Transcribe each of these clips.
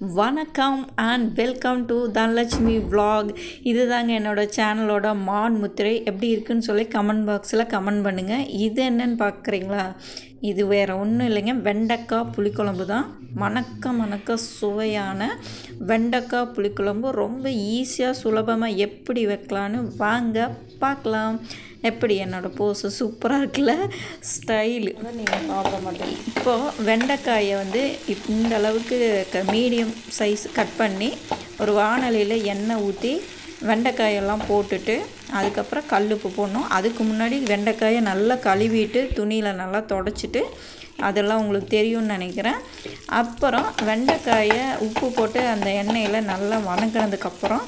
வணக்கம் and welcome to Dhanalakshmi vlog. இது தாங்க என்னோடய சேனலோட மான் முத்திரை. எப்படி இருக்குன்னு சொல்லி கமெண்ட் பாக்ஸில் கமெண்ட் பண்ணுங்கள் இது என்னன்னு பார்க்குறீங்களா? இது வேறு ஒன்றும் இல்லைங்க. வெண்டைக்காய் புளிக்குழம்பு தான். மணக்க மணக்க சுவையான வெண்டைக்காய் புளிக்குழம்பு. ரொம்ப ஈஸியாக சுலபமாக எப்படி வைக்கலான்னு வாங்க பார்க்கலாம். எப்படி என்னோடய போஸு சூப்பராக இருக்குல்ல? ஸ்டைலு நீங்கள் சாப்பிட மாட்டீங்க. இப்போது வெண்டைக்காயை வந்து இந்த அளவுக்கு க மீடியம் சைஸ் கட் பண்ணி ஒரு வாணலியில் எண்ணெய் ஊற்றி வெண்டைக்காயெல்லாம் போட்டுட்டு அதுக்கப்புறம் கல்லுப்பு போடணும். அதுக்கு முன்னாடி வெண்டைக்காயை நல்லா கழுவிட்டு துணியில் நல்லா தொடச்சிட்டு அதெல்லாம் உங்களுக்கு தெரியும்னு நினைக்கிறேன். அப்புறம் வெண்டைக்காயை உப்பு போட்டு அந்த எண்ணெயில் நல்லா வணங்கினதுக்கப்புறம்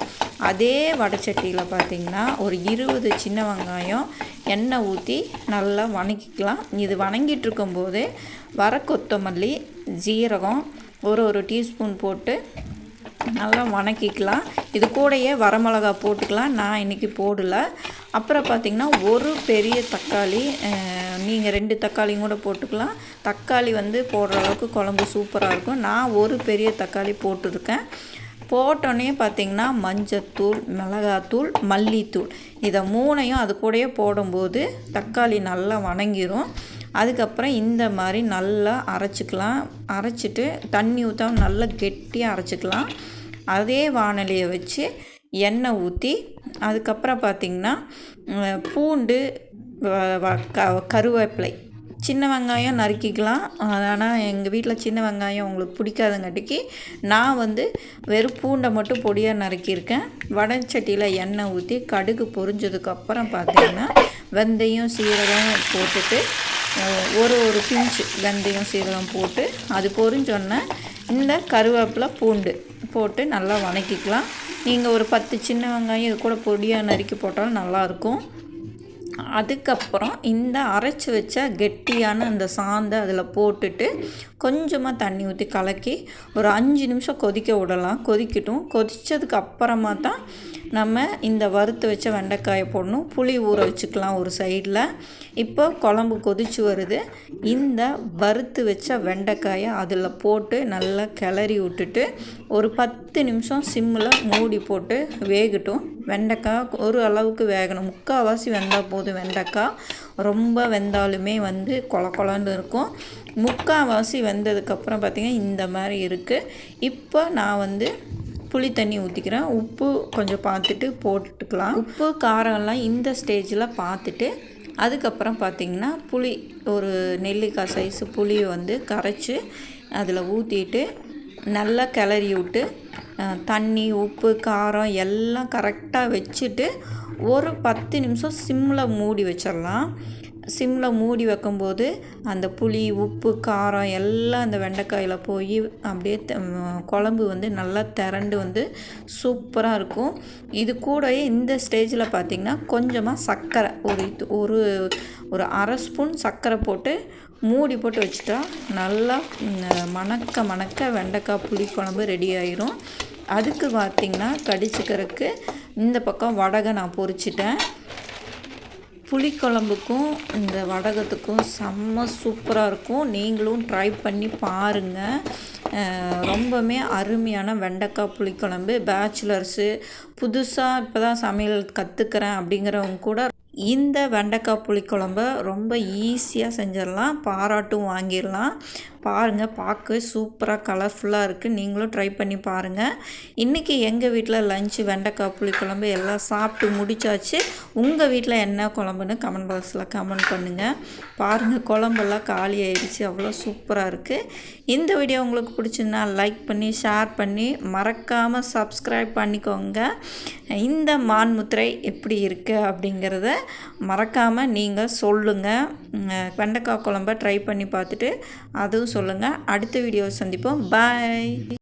அதே வடைச்சட்டியில் பார்த்திங்கன்னா ஒரு இருபது சின்ன வெங்காயம் எண்ணெய் ஊற்றி நல்லா வணக்கிக்கலாம். இது வணங்கிட்டு இருக்கும்போது வர கொத்தமல்லி ஜீரகம் ஒரு ஒரு டீஸ்பூன் போட்டு நல்லா வணக்கிக்கலாம். இது கூடயே வரமிளகா போட்டுக்கலாம். நான் இன்றைக்கி போடலை. அப்புறம் பார்த்திங்கன்னா ஒரு பெரிய தக்காளி நீங்கள் ரெண்டு தக்காளியும் கூட போட்டுக்கலாம். தக்காளி வந்து போடுற அளவுக்கு குழம்பு சூப்பராக இருக்கும். நான் ஒரு பெரிய தக்காளி போட்டிருக்கேன். போட்டோன்னே பார்த்திங்கன்னா மஞ்சத்தூள் மிளகாத்தூள் மல்லித்தூள். இதை மூணையும் அது கூடயே போடும்போது தக்காளி நல்லா வணங்கிரும். அதுக்கப்புறம் இந்த மாதிரி நல்லா அரைச்சிக்கலாம். அரைச்சிட்டு தண்ணி ஊற்றாம நல்லா கெட்டியாக அரைச்சிக்கலாம். அதே வானலியை வச்சு எண்ணெய் ஊற்றி அதுக்கப்புறம் பார்த்திங்கன்னா பூண்டு க கருவேப்பிலை. சின்ன வெங்காயம் நறுக்கிக்கலாம். ஆனால் எங்கள் வீட்டில் சின்ன வெங்காயம் உங்களுக்கு பிடிக்காதங்காட்டிக்கு நான் வந்து வெறும் பூண்டை மட்டும் பொடியாக நறுக்கியிருக்கேன். வடச்சட்டியில் எண்ணெய் ஊற்றி கடுகு பொரிஞ்சதுக்கப்புறம் பார்த்திங்கன்னா வெந்தயம் சீரகம் போட்டுட்டு ஒரு ஒரு பிஞ்சு வெந்தயம் சீரகம் போட்டு அது பொரிஞ்சோன்னே இந்த கருவேப்பிலை பூண்டு போட்டு நல்லா வணக்கிக்கலாம். நீங்கள் ஒரு பத்து சின்ன வெங்காயம் இது கூட பொடியாக நறுக்கி போட்டாலும் நல்லாயிருக்கும் அதுக்கப்புறம் இந்த அரைச்சி வச்ச கெட்டியான அந்த சாந்தை அதில் போட்டுட்டு கொஞ்சமாக தண்ணி ஊற்றி கலக்கி ஒரு அஞ்சு நிமிஷம் கொதிக்க விடலாம். கொதிக்கட்டும். கொதித்ததுக்கு அப்புறமா தான் நம்ம இந்த வறுத்து வச்ச வெண்டைக்காயை போடணும். புளி ஊற வச்சுக்கலாம் ஒரு சைடில் இப்போ குழம்பு கொதிச்சு வருது. இந்த வறுத்து வச்ச வெண்டைக்காயை அதில் போட்டு நல்லா கிளறி விட்டுட்டு ஒரு பத்து பத்து நிமிஷம் சிம்மில் மூடி போட்டு வேகட்டும். வெண்டைக்காய் ஒரு அளவுக்கு வேகணும். முக்கால்வாசி வெந்தால் போதும் வெண்டைக்காய். ரொம்ப வெந்தாலுமே வந்து கொல கொலன்னு இருக்கும். முக்கால்வாசி வெந்ததுக்கப்புறம் பார்த்திங்கன்னா இந்த மாதிரி இருக்குது இப்போ நான் வந்து புளி தண்ணி ஊற்றிக்கிறேன் உப்பு கொஞ்சம் பார்த்துட்டு போட்டுக்கலாம். உப்பு காரம்லாம் இந்த ஸ்டேஜில் பார்த்துட்டு அதுக்கப்புறம் பார்த்திங்கன்னா புளி ஒரு நெல்லிக்காய் சைஸு புளியை வந்து கரைச்சி அதில் ஊற்றிட்டு நல்லா கிளறி விட்டு தண்ணி உப்பு காரம் எல்லாம் கரெக்டாக வச்சுட்டு ஒரு பத்து நிமிஷம் சிம்மில் மூடி வச்சிடலாம். சிம்மில் மூடி வைக்கும்போது அந்த புளி உப்பு காரம் எல்லாம் அந்த வெண்டைக்காயில் போய் அப்படியே குழம்பு வந்து நல்லா திரண்டு வந்து சூப்பராக இருக்கும். இது கூடயே இந்த ஸ்டேஜில் பார்த்திங்கன்னா கொஞ்சமாக சர்க்கரை ஒரு ஒரு ஒரு அரை ஸ்பூன் சர்க்கரை போட்டு மூடி போட்டு வச்சுட்டா நல்லா மணக்க மணக்க வெண்டைக்காய் புளி குழம்பு ரெடி ஆயிரும். அதுக்கு பார்த்திங்கன்னா கடிச்சிக்கிறதுக்கு இந்த பக்கம் வடகை நான் பொறிச்சிட்டேன் புளிக்குழம்புக்கும் இந்த வடகத்துக்கும் செம்ம சூப்பராக இருக்கும். நீங்களும் ட்ரை பண்ணி பாருங்கள் ரொம்பவுமே அருமையான வெண்டைக்காய் புளிக்குழம்பு. பேச்சுலர்ஸு புதுசாக இப்போ தான் சமையல் கற்றுக்கிறேன் அப்படிங்கிறவங்க கூட இந்த வெண்டைக்காய் புளிக்குழம்ப ரொம்ப ஈஸியாக செஞ்சிடலாம். பாராட்டும் வாங்கிடலாம். பாருங்கள் பார்க்க சூப்பராக கலர்ஃபுல்லாக இருக்குது நீங்களும் ட்ரை பண்ணி பாருங்கள் இன்றைக்கி எங்கள் வீட்டில் லஞ்சு வெண்டைக்காய் புளிக்குழம்பு எல்லாம் சாப்பிட்டு முடிச்சாச்சு. உங்கள் வீட்டில் என்ன குழம்புன்னு கமெண்ட் பாக்ஸில் கமெண்ட் பண்ணுங்கள் பாருங்கள் குழம்பெல்லாம் காலி ஆயிடுச்சு. அவ்வளோ சூப்பராக இருக்குது இந்த வீடியோ உங்களுக்கு பிடிச்சிருந்தா லைக் பண்ணி ஷேர் பண்ணி மறக்காமல் சப்ஸ்கிரைப் பண்ணிக்கோங்க. இந்த மான்முத்திரை எப்படி இருக்குது அப்படிங்கிறத மறக்காமல் நீங்கள் சொல்லுங்கள் வெண்டைக்காய் குழம்ப ட்ரை பண்ணி பார்த்துட்டு அதுவும் சொல்லுங்கள் அடுத்த வீடியோ சந்திப்போம். பாய்